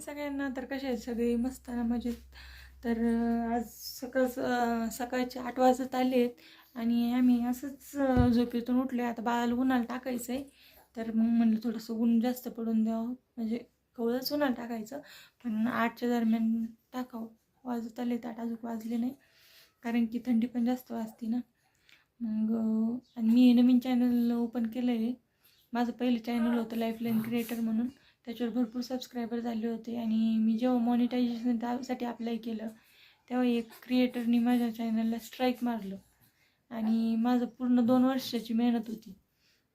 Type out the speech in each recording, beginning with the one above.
सगळ्यांना तर कसे आहेत? सगळे मस्त ना मजेत. तर आज सकाळ सकाळचे आठ वाजत आले आहेत आणि आम्ही असंच झोपेतून उठले आता बाळाला उन्हाला टाकायचं आहे तर मग म्हणलं थोडंसं ऊन जास्त पडून द्यावं. म्हणजे कवळच उन्हाळा टाकायचं. पण आठच्या दरम्यान टाकावं. वाजत आले तर आठ अजून वाजले नाही. कारण की थंडी पण जास्त वाजते ना. मग आणि मी नवीन चॅनल ओपन केलं आहे माझं पहिलं चॅनल होतं लाईफलाईन क्रिएटर म्हणून. त्याच्यावर भरपूर सबस्क्रायबर झाले होते आणि मी जेव्हा मॉनिटायझेशन त्यासाठी अप्लाय केलं तेव्हा एक क्रिएटरनी माझ्या चॅनलला स्ट्राईक मारलं. आणि माझं पूर्ण दोन वर्षाची मेहनत होती.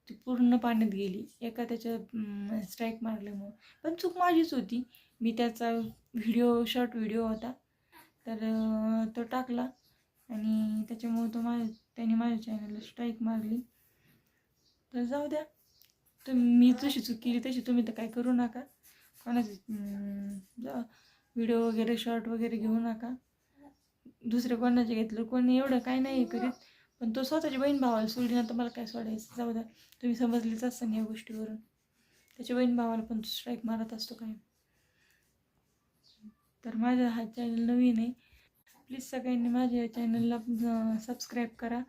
ती पूर्ण पाण्यात गेली. एका त्याच्या स्ट्राईक मारल्यामुळं. पण चूक माझीच होती. मी त्याचा व्हिडिओ शॉर्ट व्हिडिओ होता. तर तो टाकला. आणि त्याच्यामुळं तो माझ्या त्याने माझ्या चॅनलला स्ट्राईक मारली. तर जाऊ द्या. तुम्ही मी जशी चूक केली तशी तुम्ही तर काय करू नका. कोणाचे व्हिडिओ वगैरे शॉर्ट वगैरे घेऊ नका. दुसरे कोणाचे घेतलं कोणी एवढं काय नाही करीत. पण तो स्वतःची बहीण भावाला सोडली ना तर मला काय सोडायचं? जाऊ द्या. तुम्ही समजलीच असतं या गोष्टीवरून. त्याच्या बहीण भावाला पण स्ट्राईक मारत असतो काय? तर माझा हा चॅनल नवीन आहे. प्लीज सगळ्यांनी माझ्या चॅनलला सबस्क्राईब करा.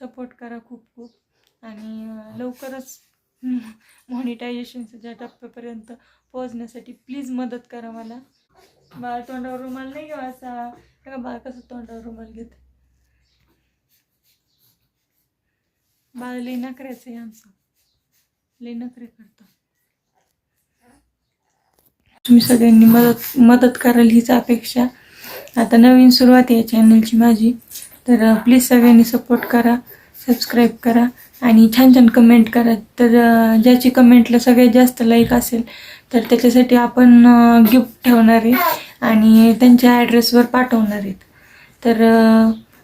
सपोर्ट करा खूप खूप. आणि लवकरच मॉनिटायझेशनच्या टप्प्यापर्यंत पोहोचण्यासाठी प्लीज मदत करा मला. बाळ तोंडावर रुमाल नाही घेऊ असा. का बाळ कसं तोंडावर रुमाल घेत बाळ लई नखऱ्याचं आहे आमचं. लई नखरे तुम्ही सगळ्यांनी मदत मदत कराल हीच अपेक्षा. आता नवीन सुरुवात आहे चॅनलची माझी. तर प्लीज सगळ्यांनी सपोर्ट करा. सबस्क्राईब करा आणि छान छान कमेंट करा. तर ज्याची कमेंटला सगळ्यात जास्त लाईक असेल तर त्याच्यासाठी आपण गिफ्ट ठेवणार आहे आणि त्यांच्या ॲड्रेसवर पाठवणार आहेत. तर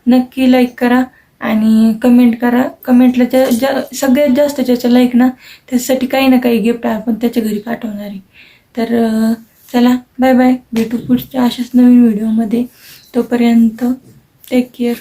नक्की लाईक करा आणि कमेंट करा. कमेंटला ज्या ज्या सगळ्यात जास्त ज्याच्या लाईक ना त्याच्यासाठी काही ना काही गिफ्ट आपण त्याच्या घरी पाठवणार आहे. तर चला बाय बाय भेटू पुढच्या अशाच नवीन व्हिडिओमध्ये तोपर्यंत टेक केअर